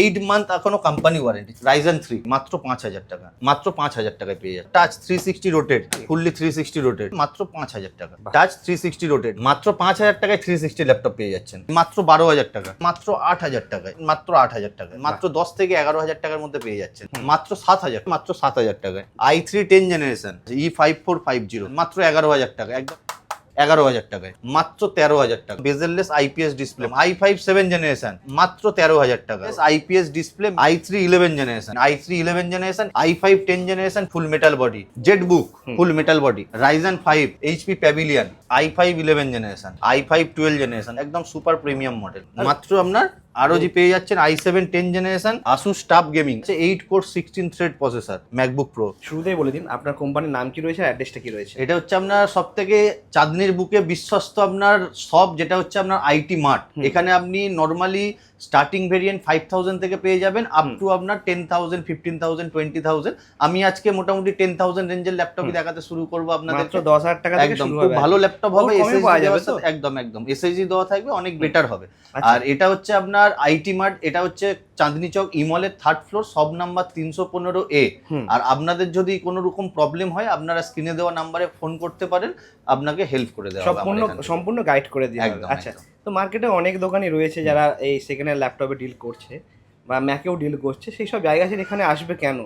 Eight month এখনও company warranty Ryzen three মাত্র পাঁচ হাজার টাকা, মাত্র পাঁচ হাজার টাকায় পেয়ে যাচ্ছে। Touch three sixty rotated fully three sixty rotated মাত্র পাঁচ হাজার টাকা। টাচ থ্রি সিক্সটি রোটেড মাত্র পাঁচ হাজার টাকায় থ্রি সিক্সটি ল্যাপটপ পেয়ে যাচ্ছেন। মাত্র বারো হাজার টাকা, মাত্র আট হাজার টাকায়, মাত্র আট হাজার টাকায়, মাত্র দশ থেকে এগারো হাজার টাকার মধ্যে পেয়ে যাচ্ছেন। মাত্র সাত হাজার, মাত্র সাত হাজার টাকায়। I three ten generation E five four five zero মাত্র এগারো হাজার টাকা, একদম এগারো হাজার টাকায়। মাত্র তেরো হাজার টাকা। Bezelless IPS display i five seven generation মাত্র তেরো হাজার টাকা। IPS display i three eleven generation i three eleven generation i five ten generation full metal body ZBook full metal body Ryzen five HP Pavilion i five eleven generation i five twelve generation একদম super premium model মাত্র আপনার আরও যে পেয়ে যাচ্ছেন i seven ten generation Asus TUF gaming eight core sixteen thread processor MacBook Pro শুরুতেই বলে দিন আপনার কোম্পানির নাম কি রয়েছে অ্যাড্রেসটা কি রয়েছে? এটা হচ্ছে আপনার সব থেকে চাঁদনির বুকে বিশ্বস্ত আপনার সব যেটা হচ্ছে আপনার আইটি মার্ট এখানে আপনি normally starting variant five thousand থেকে পেয়ে যাবেন আপ টু আপনার ten thousand fifteen thousand twenty thousand আমি আজকে মোটামুটি টেন থাউজেন্ড রেঞ্জের ল্যাপটপই দেখাতে শুরু করব আপনাদের দশ হাজার টাকা একদম খুব ভালো ল্যাপটপ হবে ওর পাওয়া যাবে তো? একদম একদম। এসএসডি দেওয়া থাকবে অনেক বেটার হবে। আচ্ছা। আর এটা হচ্ছে আপনার আইটি মার্ট এটা হচ্ছে চাঁদনি চক ইমলের থার্ড ফ্লোর সব নাম্বার তিনশো পনেরো এ আর আপনাদের যদি কোনো রকম প্রবলেম হয় আপনারা স্ক্রিনে দেওয়া নাম্বারে ফোন করতে পারেন আপনাকে হেল্প করে দেওয়া সম্পূর্ণ। সম্পূর্ণ গাইড করে দিয়ে একদম, আচ্ছা। তো মার্কেটে অনেক দোকানই রয়েছে যারা এই সেকেন্ড হ্যান্ড ল্যাপটপে ডিল করছে বা ম্যাকেও ডিল করছে সেই সব জায়গা থেকে এখানে আসবে কেন?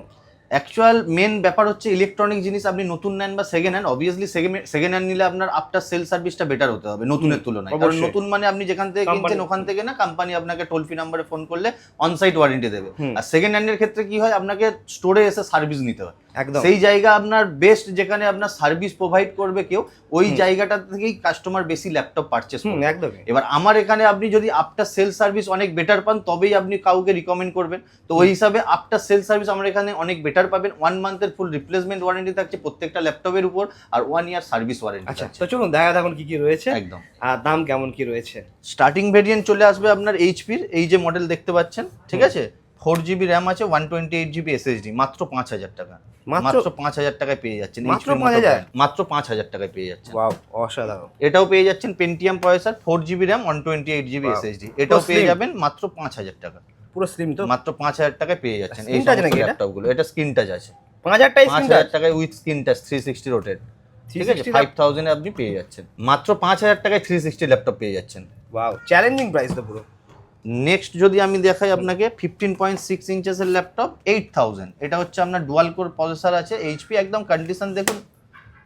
অ্যাকচুয়াল মেন ব্যাপার হচ্ছে ইলেকট্রনিক জিনিস আপনি নতুন নেন বা second hand obviously second hand নিলে আপনার আফটার সেল সার্ভিসটা বেটার হতে হবে নতুনের তুলনায়। কারণ নতুন মানে আপনি যেখান থেকে কিনছেন ওখান থেকে না কোম্পানি আপনাকে টোল ফ্রি নাম্বারে ফোন করলে অনসাইট ওয়ারেন্টি দেবে। আর সেকেন্ড হ্যান্ডের ক্ষেত্রে কি হয় আপনাকে স্টোরে এসে সার্ভিস নিতে হয়। একদম। সেই জায়গা আপনার বেস্ট যেখানে আপনার সার্ভিস প্রোভাইড করবে কেউ ওই জায়গাটা থেকেই কাস্টমার বেশি ল্যাপটপ পারচেস একদমই। এবার আমার এখানে আপনি যদি আফটার সেল সার্ভিস অনেক বেটার পান তবেই আপনি কাউকে রিকমেন্ড করবেন। তো ওই হিসাবে আফটার সেল সার্ভিস আমার এখানে অনেক বেটার পাবেন। ওয়ান মান্থের ফুল রিপ্লেসমেন্ট ওয়ারেন্টি থাকছে প্রত্যেকটা ল্যাপটপের উপর আর ওয়ান ইয়ার সার্ভিস ওয়ারেন্টি আচ্ছা তো চলুন দেখা দেখুন কি কি রয়েছে। একদম। আর দাম কেমন কি রয়েছে? স্টার্টিং ভেরিয়েন্ট চলে আসবে আপনার এইচপির এই যে মডেল দেখতে পাচ্ছেন ঠিক আছে? ফোর জিবি র্যাম আছে one twenty eight GB SSD মাত্র পাঁচ হাজার টাকা। মাত্র পাঁচ হাজার টাকায় পেয়ে যাচ্ছেন মাত্র HP র মতো 5,000? brand। মাত্র পাঁচ হাজার টাকায় পেয়ে যাচ্ছেন। ওয়াও অসাধারণ। এটাও পেয়ে যাচ্ছেন Pentium processor four GB RAM one twenty eight GB. SSD এটাও পেয়ে যাবেন মাত্র পাঁচ হাজার টাকা। পুরো স্লিম তো? মাত্র পাঁচ হাজার টাকায় পেয়ে যাচ্ছেন এই touch এটা? স্ক্রিন টাচ আছে। পাঁচ হাজার টাকা পাঁচ হাজার টাকায় with screen touch three sixty rotated ঠিক আছে? ফাইভ থাউজেন্ডে আপনি পেয়ে যাচ্ছেন। মাত্র পাঁচ হাজার টাকায় থ্রি সিক্সটি ল্যাপটপ পেয়ে যাচ্ছেন। ওয়াও চ্যালেঞ্জিং প্রাইস তো পুরো। নেক্সট যদি আমি দেখাই আপনাকে ফিফটিন পয়েন্ট সিক্স ইঞ্চেসের ল্যাপটপ এইট থাউজেন্ড এটা হচ্ছে আপনার ডুয়াল কোর প্রসেসর আছে এইচপি একদম কন্ডিশন দেখুন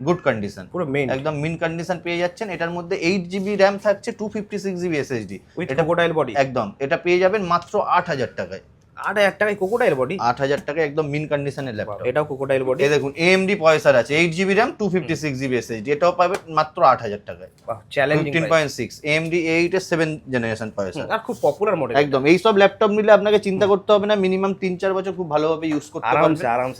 গুড কন্ডিশন পুরো মেন একদম মিন কন্ডিশন পেয়ে যাচ্ছেন। এটার মধ্যে এইট জিবি র্যাম থাকছে two fifty six GB SSD এটা গোটাইল বডি একদম এটা পেয়ে যাবেন মাত্র আট হাজার টাকায়। আট হাজার টাকায় কোকোটাইল বডি আট হাজার টাকায় একদম মিন কন্ডিশনের ল্যাপটপ এটাও কোকোটাইল বডি দেখুন এএমডি পয়সার আছে eight GB RAM two fifty six GB SSD এটাও পাবেন মাত্র আট হাজার টাকায়। Challenging fifteen point six AMD eight এর সেভেন জেনারেশন পয়সা আর খুব পপুলার মডেল একদম এই সব ল্যাপটপ নিলে আপনাকে চিন্তা করতে হবে না মিনিমাম তিন চার বছর খুব ভালোভাবে ইউজ করতে পারবেন।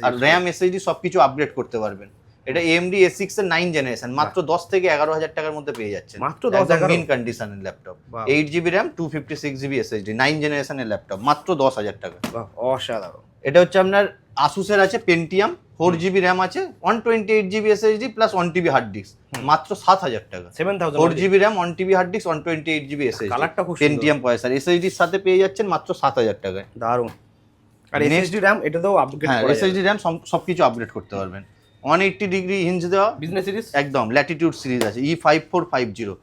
আর র্যাম এসএসডি সবকিছু আপগ্রেড করতে পারবেন। এটা এস সিক্স এর নাইন জেনারেশন মাত্র দশ থেকে এগারো হাজার টাকার মধ্যে পেয়ে যাচ্ছেন। মাত্র 10 11 মিন কন্ডিশনের laptop Wow. Eight GB RAM two fifty six GB SSD nine জেনারেশনের ল্যাপটপ মাত্র দশ হাজার টাকা। অসাধারণ। এটা হচ্ছে আপনার আসুসের আছে পেন্টিয়াম ফোর জিবি র্যাম আছে one twenty eight GB SSD plus one TB hard disk মাত্র সাত হাজার টাকা। Seven four GB RAM one TB hard disk one twenty eight GB SSD কালারটা খুব পেন্টিয়াম পয়সা এসএসডির সাথে পেয়ে যাচ্ছেন মাত্র সাত হাজার টাকায়। দারুণ। আর এসএসডি র্যাম এটাতেও আপগ্রেড হ্যাঁ এসএসডি র্যাম সবকিছু আপগ্রেড করতে পারবেন। ওয়ান এইট্টি ডিগ্রি হিঞ্জ দেওয়া। বিজনেস সিরিজ একদম ল্যাটিটিউড সিরিজ আছে। E five four five zero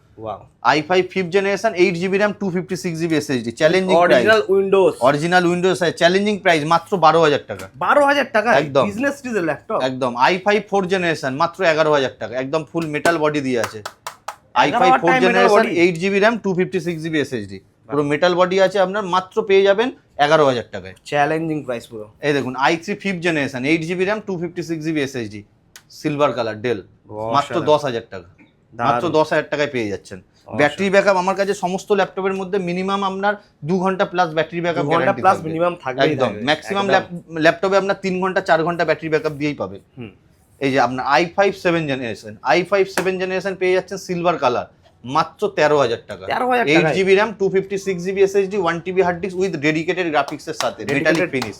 i five fifth generation eight GB RAM two fifty six GB SSD challenging original Windows original Windows challenging price মাত্র বারো হাজার টাকা। বারো হাজার টাকা? একদম। বিজনেস সিরিজের ল্যাপটপ একদম। আই ফাইভ ফোর জেনারেশন মাত্র এগারো হাজার টাকা। একদম ফুল মেটাল বডি দিয়ে আছে। I five four generation eight GB RAM two fifty six GB SSD পুরো মেটাল বডি আছে আপনার মাত্র পেয়ে যাবেন এগারো হাজার টাকায়। চ্যালেঞ্জিং প্রাইস পুরো। এই দেখুন i three fifth generation eight GB RAM two fifty six GB SSD silver colour Dell মাত্র দশ হাজার টাকা। মাত্র দশ হাজার টাকায় পেয়ে যাচ্ছেন। ব্যাটারি ব্যাকআপ আমার কাছে সমস্ত ল্যাপটপের মধ্যে মিনিমাম আপনার দু ঘণ্টা প্লাস ব্যাটারি ব্যাকআপ ঘণ্টা প্লাস মিনিমাম থাকবেই একদম। ম্যাক্সিমাম ল্যাপটপে আপনার তিন ঘণ্টা চার ঘণ্টা ব্যাটারি ব্যাকআপ দিয়েই পাবে। এই যে আপনার i five seven generation i five seven generation পেয়ে যাচ্ছেন সিলভার কালার মাত্র তেরো হাজার টাকা। 13,000 eight? GB RAM two fifty six GB SSD one TB hard disk with dedicated গ্রাফিক্সের সাথে metallic finish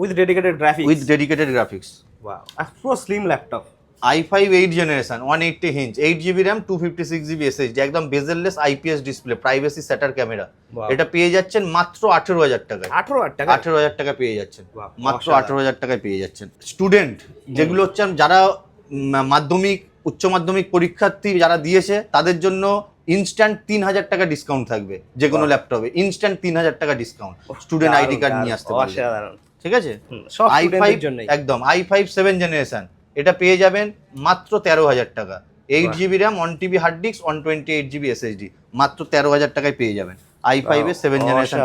with dedicated graphics with dedicated graphics wow আর পুরো slim laptop i five eight generation one eighty hinge eight GB RAM two fifty six GB SSD একদম bezelless IPS display privacy camera এটা পেয়ে যাচ্ছেন মাত্র আঠেরো হাজার টাকায়। আঠারো হাজার টাকা আঠেরো হাজার টাকা পেয়ে যাচ্ছেন। মাত্র আঠেরো হাজার টাকায় পেয়ে যাচ্ছেন। স্টুডেন্ট যেগুলো হচ্ছে যারা মাধ্যমিক উচ্চ মাধ্যমিক পরীক্ষার্থী যারা দিয়েছে তাদের জন্য ইনস্ট্যান্ট তিন হাজার টাকা ডিসকাউন্ট থাকবে যে কোনো ল্যাপটপে ইনস্ট্যান্ট তিন হাজার টাকা ডিসকাউন্ট স্টুডেন্ট আইডি কার্ড নিয়ে আসতে পারবে ঠিক আছে? আই ফাইভ একদম আই ফাইভ সেভেন জেনারেশন এটা পেয়ে যাবেন মাত্র তেরো হাজার টাকা। Eight GB RAM one TB hard disk one twenty eight GB SSD মাত্র তেরো হাজার টাকায় পেয়ে যাবেন। আই ফাইভের seven generation.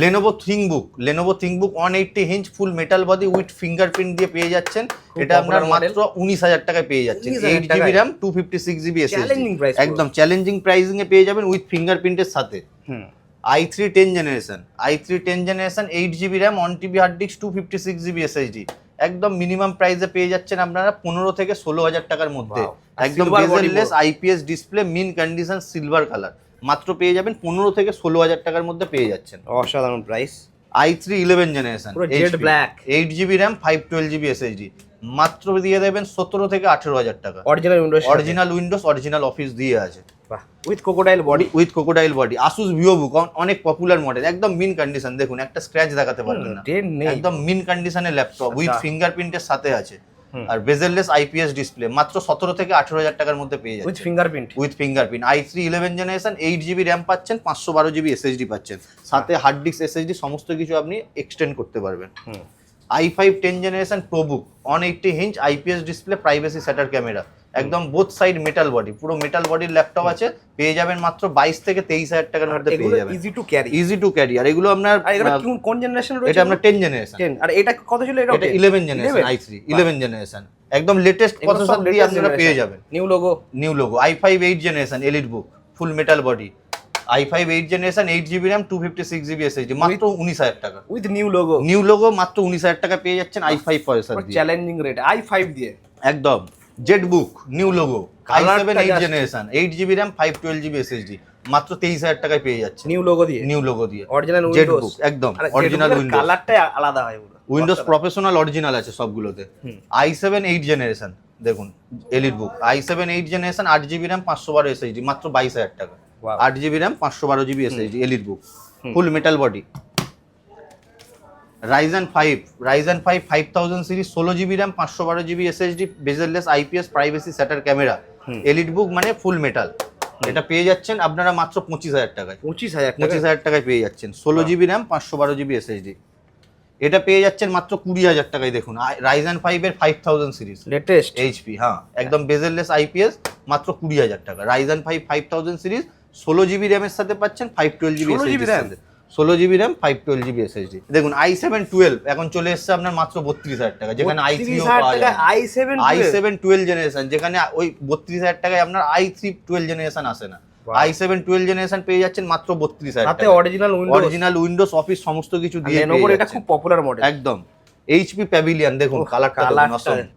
Lenovo ThinkBook Lenovo ThinkBook one eighty hinge full metal body with fingerprint দিয়ে পেয়ে যাচ্ছেন। এটা আপনার মাত্র উনিশ হাজার টাকায় পেয়ে যাচ্ছেন। Eight GB RAM two fifty six GB SSD একদম চ্যালেঞ্জিং প্রাইসিং এ পেয়ে যাবেন উইথ ফিঙ্গারপ্রিন্টের সাথে। I three ten generation i three ten generation eight GB RAM one TB hard disk two fifty six GB SSD একদম minimum প্রাইসে পেয়ে যাচ্ছেন আপনারা পনেরো থেকে ষোলো হাজার টাকার মধ্যে। একদম board। IPS display mint condition silver colour মাত্র পেয়ে যাবেন পনেরো থেকে ষোলো হাজার টাকার মধ্যে পেয়ে যাচ্ছেন। অসাধারণ price I three eleven generation black। Eight GB RAM five twelve GB SSD মাত্র দিয়ে দেবেন সতেরো থেকে আঠেরো হাজার টাকা। Original Windows original Windows original Office দিয়ে আছে। বাহ with crocodile body with crocodile body Asus Vivo Book অনেক পপুলার মডেল একদম মিন কন্ডিশন দেখুন একটা স্ক্র্যাচ দেখাতে পারবেন না। একদম মিন কন্ডিশনের ল্যাপটপ উইথ। ফিঙ্গারপ্রিন্টের সাথে আছে। আর বেজেললেস আইপিএস ডিসপ্লে মাত্র সতেরো থেকে আঠেরো হাজার টাকার মধ্যে পেয়ে উইথ যাচ্ছে fingerprint with fingerprint I three eleven generation eight GB RAM পাচ্ছেন পাঁচশো বারো জিবি এসএসডি পাচ্ছেন। সাথে হার্ড ডিস্ক এসএসডি সমস্ত কিছু আপনি এক্সটেন্ড করতে পারবেন। I five ten generation ProBook on eighty inch IPS display privacy shutter camera একদম বোথ সাইড মেটাল বডি পুরো মেটাল বডির ল্যাপটপ আছে পেয়ে যাবেন মাত্র বাইশ থেকে তেইশ হাজার টাকার মধ্যে পেয়ে যাবেন। Easy to carry easy to carry আর এগুলো আপনার কোন- জেনারেশন রয়েছে এটা আপনার টেন জেনারেশন 10 আর এটা কত ছিল? এটা eleven generation I three eleven generation একদম লেটেস্ট প্রসেসর দিয়ে আপনারা পেয়ে যাবেন। New logo new logo I five eight generation Elite Book full metal body I five eight generation eight GB RAM two fifty six GB SSD মাত্র উনিশ হাজার টাকা। With new logo new logo মাত্র উনিশ হাজার টাকা পেয়ে যাচ্ছেন আই ফাইভ প্রসেসর দিয়ে। চ্যালেঞ্জিং রেট আই ফাইভ দিয়ে। একদম। Z Book new logo I seven eight generation eight GB RAM five twelve GB SSD মাত্র তেইশ হাজার টাকায় পেয়ে যাচ্ছে। নিউ লোগো দিয়ে? নিউ লোগো দিয়ে। অরিজিনাল জেট উইন্ডোজ বুক একদম অরিজিনাল উইন্ডোজ কালারটাই আলাদা হয় উইন্ডোজ প্রফেশনাল অরিজিনাল আছে সবগুলোতে। আই সেভেন এইট জেনারেশন দেখুন Elite Book I seven eight generation আট জিবি র্যাম পাঁচশো বারো এসএসডি মাত্র বাইশ হাজার টাকা। আট জিবি র্যাম পাঁচশো বারো GB SSD Elite Book full metal body Ryzen five Ryzen five five thousand series ষোলো জিবি র্যাম পাঁচশো বারো GB SSD bezelless IPS privacy shutter camera. Elite Book মানে ফুল মেটাল এটা পেয়ে যাচ্ছেন আপনারা মাত্র পঁচিশ হাজার টাকায়। পঁচিশ হাজার পঁচিশ হাজার টাকায় পেয়ে যাচ্ছেন। ষোলো জিবি র্যাম পাঁচশো বারো জিবি এসএসডি এটা পেয়ে যাচ্ছেন মাত্র কুড়ি হাজার টাকায় দেখুন। রাইজেন ফাইভের five thousand series latest HP হ্যাঁ একদম বেজেললেস আইপিএস মাত্র কুড়ি হাজার টাকা। Ryzen five five thousand series ষোলো জিবি র্যামের সাথে পাচ্ছেন five twelve GB 16 GB RAM? ষোলো GB RAM five twelve GB SSD দেখুন আই সেভেন টুয়েলভ এখন চলে এসছে আপনার মাত্র বত্রিশ হাজার টাকা যেখানে I three I seven I seven twelve generation যেখানে ওই বত্রিশ হাজার টাকায় আপনার আই থ্রি টুয়েলভ জেনারেশন আসে না। আই সেভেন টুয়েলভ জেনারেশন পেয়ে যাচ্ছেন মাত্র বত্রিশ হাজার সাথে original Windows original Windows Office সমস্ত কিছু দিয়ে এটা খুব পপুলার মডেল একদম। এইচপি প্যাভিলিয়ন দেখুন কালারটা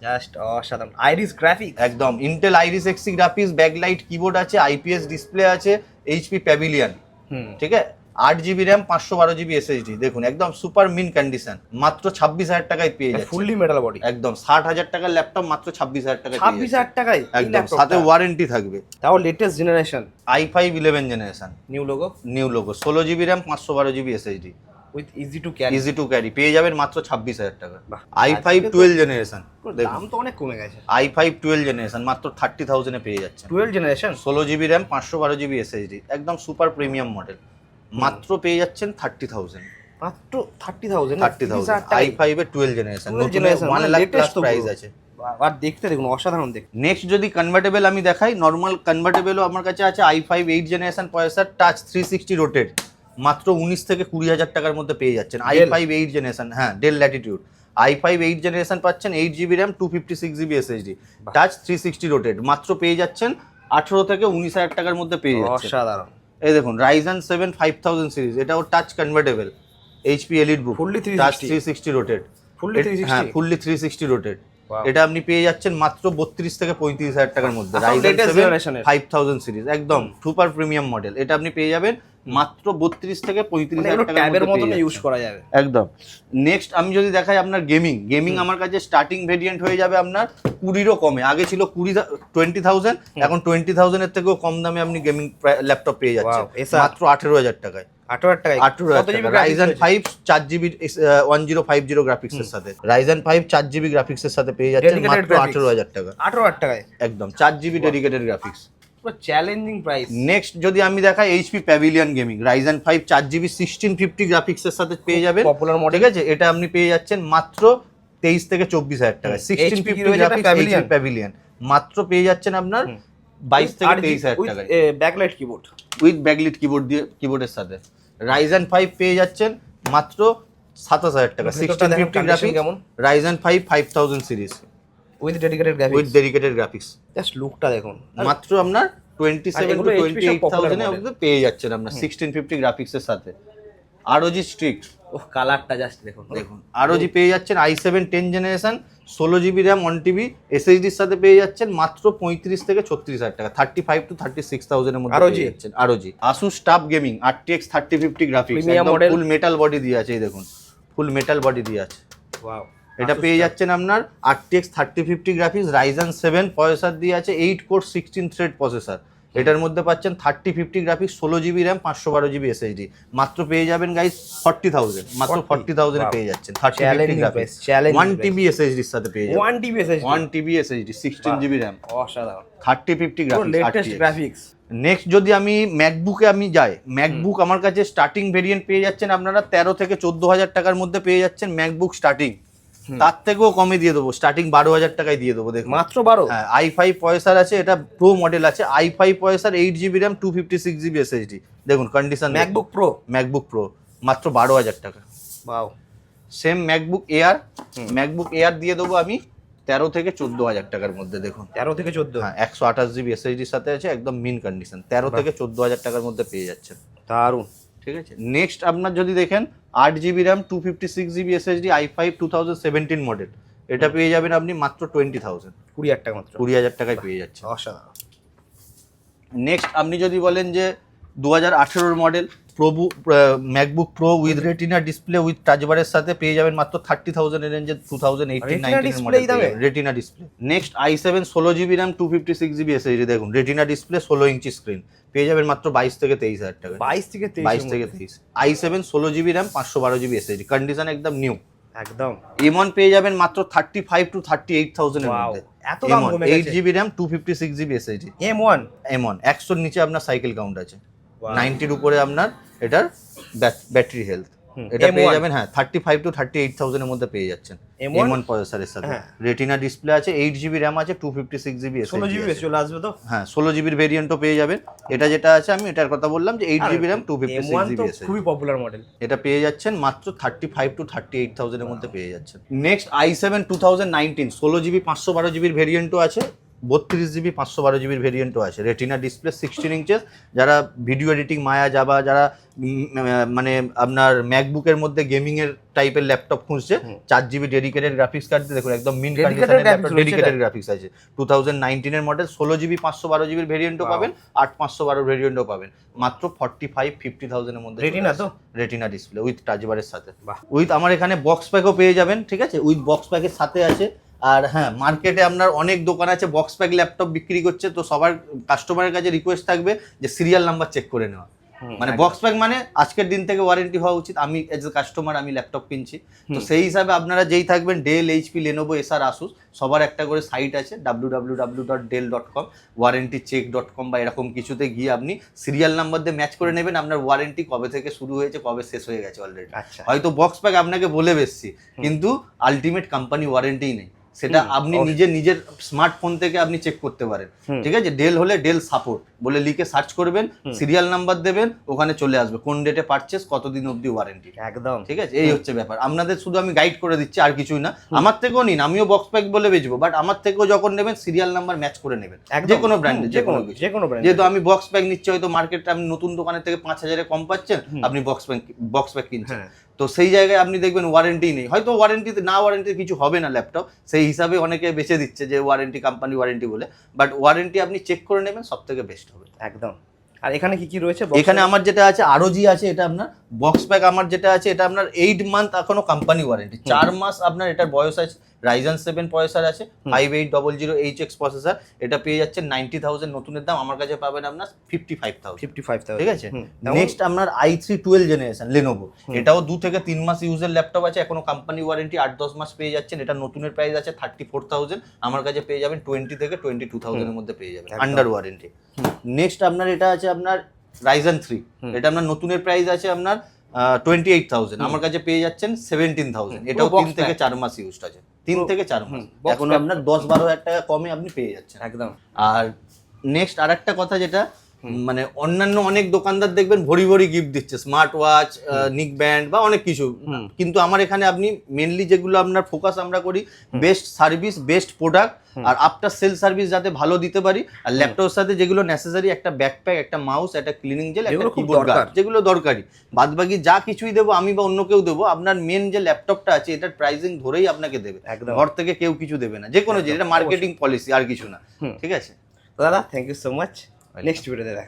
জাস্ট অসাধারণ। আইরিস গ্রাফিক্স একদম। Intel Iris Xe graphics backlight keyboard আছে আইপিএস ডিসপ্লে আছে এইচপি প্যাভিলিয়ন ঠিক আছে? আট জিবি র্যাম পাঁচশো বারো জিবি এসএসডি দেখুন একদম সুপার মিন কন্ডিশন মাত্র ছাব্বিশ হাজার টাকায় পেয়ে যাচ্ছে। ফুললি মেটাল বডি একদম ষাট হাজার টাকার ল্যাপটপ মাত্র ছাব্বিশ হাজার টাকা ছাব্বিশ হাজার টাকায় একদম সাথে ওয়ারেন্টি থাকবে। তাও latest generation I five eleven generation new logo new logo ষোলো জিবি র্যাম পাঁচশো বারো GB SSD with easy to carry easy to carry পেয়ে যাবেন মাত্র ছাব্বিশ হাজার টাকা। আই ফাইভ টুয়েলভ জেনারেশন দাম তো অনেক কমে গেছে। আই ফাইভ টুয়েলভ জেনারেশন মাত্র থার্টি থাউজেন্ডে পেয়ে যাচ্ছেন। টুয়েলভ জেনারেশন ষোলো জিবি র্যাম পাঁচশো বারো জিবি এসএসডি একদম সুপার প্রিমিয়াম মডেল মাত্র পেয়ে যাচ্ছেন থার্টি থাউজেন্ড মাত্র thirty thousand thirty thousand I five এর twelve generation 12 generation, one lakh plus price আছে। আর দেখতে দেখুন অসাধারণ দেখতে। নেক্সট যদি কনভার্টেবল আমি দেখাই নর্মাল কনভার্টেবলও আমার কাছে আছে আই ফাইভ এইট জেনারেশন পয়সার টাচ থ্রি সিক্সটি রোটেড মাত্র উনিশ থেকে কুড়ি হাজার টাকার মধ্যে পেয়ে যাচ্ছেন। আই? ফাইভ এইট জেনারেশন হ্যাঁ Dell Latitude I five eight generation পাচ্ছেন eight GB RAM two fifty six GB SSD touch three sixty rotate মাত্র পেয়ে যাচ্ছেন আঠেরো থেকে উনিশ হাজার টাকার মধ্যে পেয়ে যাচ্ছেন। অসাধারণ। এই দেখুন Ryzen seven five thousand series এটাও touch convertible HP Elite Book fully three touch three sixty rotate Fully 360? হ্যাঁ ফুললি থ্রি সিক্সটি রোটেড এটা আপনি পেয়ে যাচ্ছেন মাত্র বত্রিশ থেকে পঁয়ত্রিশ হাজার টাকার মধ্যে। ফাইভ থাউজেন্ড সিরিজ একদম সুপার প্রিমিয়াম মডেল এটা আপনি পেয়ে যাবেন মাত্র বত্রিশ থেকে পঁয়ত্রিশ মানে ট্যাবের মতন ইউজ করা যাবে। একদম। নেক্সট আমি যদি দেখাই আপনার গেমিং গেমিং আমার কাছে স্টার্টিং ভেরিয়েন্ট হয়ে যাবে আপনার কুড়িরও কমে। আগে ছিল কুড়ি টোয়েন্টি থাউজেন্ড এখন টোয়েন্টি থাউজেন্ডের থেকেও কম দামে আপনি গেমিং ল্যাপটপ পেয়ে যাচ্ছেন। মাত্র আঠারো হাজার টাকায়। একদম চার জিবি ডেডিকেটেড গ্রাফিক্স পুরো চ্যালেঞ্জিং প্রাইস নেক্সট যদি আমি দেখাই HP Pavilion gaming Ryzen five চার জিবি সিক্সটিন ফিফটি গ্রাফিক্সের সাথে পেয়ে যাবেন। পপুলার মডেল ঠিক আছে? এটা আপনি পেয়ে যাচ্ছেন মাত্র তেইশ থেকে চব্বিশ হাজার টাকা হুম। সিক্সটিন HP ফিফটি রয়েছে? একটা Pavilion? প্যাভিলিয়ন মাত্র পেয়ে যাচ্ছেন আপনার হুম। বাইশ থেকে তেইশ হাজার টাকায়। Backlight keyboard with backlit keyboard দিয়ে কিবোর্ডের সাথে। রাইজেন ফাইভ পেয়ে যাচ্ছেন মাত্র সাতাশ হাজার টাকা। ভেতরটা সিক্সটিন দেখেন ফিফটি condition গ্রাফিক্স কেমন? Ryzen five five thousand series with dedicated with graphics dedicated graphics just লুকটা দেখুন। মাত্র আপনার twenty seven to HP twenty eight থাউজেন্ডে model। পেয়ে যাচ্ছেন আপনার সিক্সটিন ফিফটি গ্রাফিক্সের সাথে। আরও জি স্ট্রিক্ট ও কালারটা জাস্ট দেখুন। দেখুন আরও জি পেয়ে যাচ্ছেন আই সেভেন টেন জেনারেশন ষোলো জিবি র্যাম ওয়ান টিবি এসএসডির সাথে পেয়ে যাচ্ছেন মাত্র পঁয়ত্রিশ থেকে ছত্রিশ হাজার টাকা thirty five to thirty six থাউজেন্ডের মধ্যে ROG? পেয়ে যাচ্ছেন R O G Asus TUF gaming RTX thirty fifty graphics full metal body দিয়ে আছে এই দেখুন। ফুল মেটাল বডি দিয়ে আছে। ওয়াও এটা পেয়ে যাচ্ছেন আপনার RTX thirty fifty graphics Ryzen seven processor দিয়ে আছে eight core sixteen thread processor এটার মধ্যে পাচ্ছেন থার্টি ফিফটি গ্রাফিক্স ষোলো জিবি র্যাম পাঁচশো বারো জিবি এসএসডি মাত্র পেয়ে যাবেন গাইস ফর্টি থাউজেন্ড মাত্র ফর্টি থাউজেন্ড. পেয়ে যাচ্ছেন thirty fifty graphics one TB এসএসডির সাথে পেয়ে যাবেন। One TB SSD one TB SSD sixteen GB RAM অসাধারণ। Thirty fifty graphics graphics next যদি আমি ম্যাকবুকে আমি যাই ম্যাকবুক আমার কাছে স্টার্টিং ভেরিয়েন্ট পেয়ে যাচ্ছেন আপনারা তেরো থেকে চোদ্দ হাজার টাকার মধ্যে পেয়ে যাচ্ছেন ম্যাকবুক স্টার্টিং তার থেকেও কমে দিয়ে দেবো। স্টার্টিং বারো হাজার টাকায় দিয়ে দেবো দেখুন। মাত্র বারো? হ্যাঁ আই ফাইভ পয়সার আছে এটা প্রো মডেল আছে। আই ফাইভ পয়সার eight GB RAM two fifty six GB SSD দেখুন condition MacBook Pro MacBook Pro মাত্র বারো হাজার টাকা। বাও same MacBook Air MacBook Air দিয়ে দেবো আমি তেরো থেকে চোদ্দ হাজার টাকার মধ্যে দেখুন। তেরো থেকে চোদ্দ? হ্যাঁ একশো আঠাশ জিবি এসএসডির সাথে আছে একদম মিন কন্ডিশন তেরো থেকে চোদ্দ হাজার টাকার মধ্যে পেয়ে যাচ্ছেন। দারুণ। ঠিক আছে? নেক্সট আপনার যদি দেখেন আট GB RAM two fifty six GB SSD I five two thousand seventeen model এটা পেয়ে যাবেন আপনি মাত্র টোয়েন্টি থাউজেন্ড কুড়ি হাজার টাকা মাত্র। কুড়ি হাজার টাকায় পেয়ে যাচ্ছে অসাধারণ। নেক্সট আপনি যদি বলেন যে দু হাজার আঠেরোর মডেল প্রভু MacBook Pro with retina display with টাচবারের সাথে পেয়ে যাবেন মাত্র থার্টি থাউজেন্ড রেঞ্জে two thousand eighteen? Retina display next I seven ষোলো GB RAM two fifty six GB SSD দেখুন রেটিনা ডিসপ্লে ষোলো ইঞ্চি স্ক্রিন পেয়ে যাবেন মাত্র বাইশ থেকে তেইশ হাজার টাকা। বাইশ থেকে বাইশ থেকে তেইশ। আই সেভেন ষোলো জিবি র্যাম পাঁচশো বারো জিবি এসএসডি কন্ডিশন একদম নিউ একদম। এমন পেয়ে যাবেন মাত্র thirty five to thirty eight মধ্যে। এত দাম কমে eight GB RAM two fifty six GB SSD M one M one একশোর নিচে আপনার সাইকেল কাউন্ট আছে। নাইনটির উপরে আপনার এটার ব্যাটারি হেলথ। এটা পেয়ে যাবেন হ্যাঁ thirty five to thirty eight থাউজেন্ডের মধ্যে পেয়ে যাচ্ছেন। এম ওয়ান প্রসেসরের সাথে। হ্যাঁ। রেটিনা ডিসপ্লে আছে এইট জিবি র্যাম আছে টু ফিফটি সিক্স জিবি ষোলো জিবি চলে আসবে তো? হ্যাঁ ষোলো জিবির ভেরিয়েন্টও পেয়ে যাবেন। এটা যেটা আছে আমি এটার কথা বললাম যে eight GB RAM two fifty six GB খুবই পপুলার মডেল এটা পেয়ে যাচ্ছেন মাত্র thirty five to thirty eight থাউজেন্ডের মধ্যে পেয়ে যাচ্ছেন। Next I seven two thousand nineteen ষোলো জিবি পাঁচশো বারো জিবির ভেরিয়েন্টও আছে। বত্রিশ জিবি পাঁচশো বারো জিবির ভেরিয়েন্টও আছে। রেটিনা ডিসপ্লে সিক্সটিন ইঞ্চেস যারা ভিডিও এডিটিং মায়া যাবা যারা মানে আপনার ম্যাকবুকের মধ্যে গেমিংয়ের টাইপের ল্যাপটপ খুঁজছে চার জিবি ডেডিকেটেড গ্রাফিক্স কার্ড দেখুন একদম মিন ডেডিকেটেড গ্রাফিক্স আছে। টু থাউজেন্ড নাইনটিনের মডেল ষোলো জিবি পাঁচশো বারো জিবির ভেরিয়েন্টও পাবেন আট পাঁচশো বারো ভেরিয়েন্টও পাবেন। মাত্র ফর্টি ফাইভ ফিফটি থাউজেন্ডের মধ্যে Retina তো? রেটিনা ডিসপ্লে উইথ টাচবারের সাথে। উইথ আমার এখানে বক্স প্যাকও পেয়ে যাবেন ঠিক আছে? উইথ বক্স প্যাকের সাথে আছে আর হ্যাঁ মার্কেটে আপনার অনেক দোকান আছে বক্স প্যাক ল্যাপটপ বিক্রি করছে তো সবার কাস্টমারের কাছে রিকোয়েস্ট থাকবে যে সিরিয়াল নাম্বার চেক করে নেওয়া। মানে বক্স প্যাক মানে আজকের দিন থেকে ওয়ারেন্টি হওয়া উচিত আমি এজ এ কাস্টমার আমি ল্যাপটপ কিনছি। তো সেই হিসাবে আপনারা যেই থাকবেন Dell HP Lenovo Acer Asus সবার একটা করে সাইট আছে W W W dot Dell dot com warranty check dot com বা এরকম কিছুতে গিয়ে আপনি সিরিয়াল নাম্বার দিয়ে ম্যাচ করে নেবেন আপনার ওয়ারেন্টি কবে থেকে শুরু হয়েছে কবে শেষ হয়ে গেছে অলরেডি আচ্ছা। হয়তো বক্স প্যাক আপনাকে বলে বেসছি কিন্তু আলটিমেট কোম্পানি ওয়ারেন্টিই নেই। সেটা আপনি নিজে নিজের স্মার্টফোন থেকে আপনি চেক করতে পারেন। ঠিক আছে? ডেল হলে ডেল সাপোর্ট বলে লিখে সার্চ করবেন সিরিয়াল নাম্বার দেবেন ওখানে চলে আসবে। কোন ডেটে পারচেস কতদিন অবধি ওয়ারেন্টি একদম। ঠিক আছে? এই হচ্ছে ব্যাপার। আপনাদের শুধু আমি গাইড করে দিচ্ছি আর কিছুই না। আমার থেকেও নিন আমিও বক্স প্যাক বলে বেচবো বাট আমার থেকেও যখন নেবেন সিরিয়াল নাম্বার ম্যাচ করে নেবেন। যে কোনো ব্র্যান্ডে যে কোনো কিছু। যে কোনো ব্র্যান্ড যেহেতু আমি বক্স প্যাক নিচ্ছি হয়তো মার্কেটে আপনি নতুন দোকানের থেকে পাঁচ হাজারে কম পাচ্ছেন আপনি বক্স প্যাক বক্স প্যাক কিনছেন। হ্যাঁ। তো সেই জায়গায় আপনি দেখবেন ওয়ারেন্টি নেই। হয়তো ওয়ারেন্টিতে না ওয়ারেন্টি কিছু হবে না ল্যাপটপ সেই হিসাবে অনেকে বেছে দিচ্ছে যে ওয়ারেন্টি কোম্পানি ওয়ারেন্টি বলে। বাট ওয়ারেন্টি আপনি চেক করে নেবেন সব থেকে বেস্ট হবে। একদম। আর এখানে কি কি রয়েছে? এখানে আমার যেটা আছে আরও জি আছে এটা আপনার বক্স প্যাক আমার যেটা আছে এটা আপনার এইট মান্থ এখনও কোম্পানি ওয়ারেন্টি চার মাস আপনার এটার বয়স আছে রাইজন সেভেন প্রসেসর আছে five eight double zero H X processor এটা পেয়ে যাচ্ছে নাইনটি থাউজেন্ড নতুনের দাম আমার কাছে পাবেন আপনার fifty five thousand fifty five ঠিক আছে? নেক্সট আপনার I three twelve generation Lenovo এটাও দু থেকে তিন মাস ইউজের ল্যাপটপ আছে এখনও কোম্পানি ওয়ারেন্টি আট দশ মাস পেয়ে যাচ্ছেন এটা নতুনের প্রাইস আছে থার্টি ফোর থাউজেন্ড আমার কাছে পেয়ে যাবেন টোয়েন্টি থেকে টোয়েন্টি টু থাউজেন্ডের মধ্যে পেয়ে যাবেন আন্ডার ওয়ারেন্টি নেক্সট আপনার এটা আছে আপনার রাইজন থ্রি এটা আপনার নতুনের প্রাইস আছে আপনার টোয়েন্টি এইট থাউজেন্ড আমার কাছে পেয়ে যাচ্ছেন সেভেন্টিন থাউজেন্ড এটাও তিন থেকে চার মাস ইউজ আছে। তিন থেকে চার মাস। এখন আপনার দশ বারো হাজার টাকা কমে আপনি পেয়ে যাচ্ছেন। একদম। আর নেক্সট আরেকটা কথা যেটা মানে অন্যান্য অনেক দোকানদার দেখবেন ভরি ভরি গিফট দিচ্ছে স্মার্ট ওয়াচ নিক ব্যান্ড বা অনেক কিছু। কিন্তু আমার এখানে আপনি মেনলি যেগুলো আপনার ফোকাস আমরা করি বেস্ট সার্ভিস বেস্ট প্রোডাক্ট আর আফটার সেল সার্ভিস যাতে ভালো দিতে পারি আর ল্যাপটপের সাথে যেগুলো নেসেসারি একটা ব্যাকপ্যাক একটা মাউস একটা ক্লিনিং জেল একটা কিবোর্ড দরকার। গার্ড যেগুলো দরকারি। বাদবাকি যা কিছুই দেবো আমি বা অন্য কেউ দেবো আপনার মেন যে ল্যাপটপটা আছে এটার প্রাইসিং ধরেই আপনাকে দেবে। একদম। ঘর থেকে কেউ কিছু দেবে না। যে কোনো জিনিস এটা মার্কেটিং পলিসি আর কিছু না। ঠিক আছে? দাদা thank you so much next ভিডিওতে দেখা।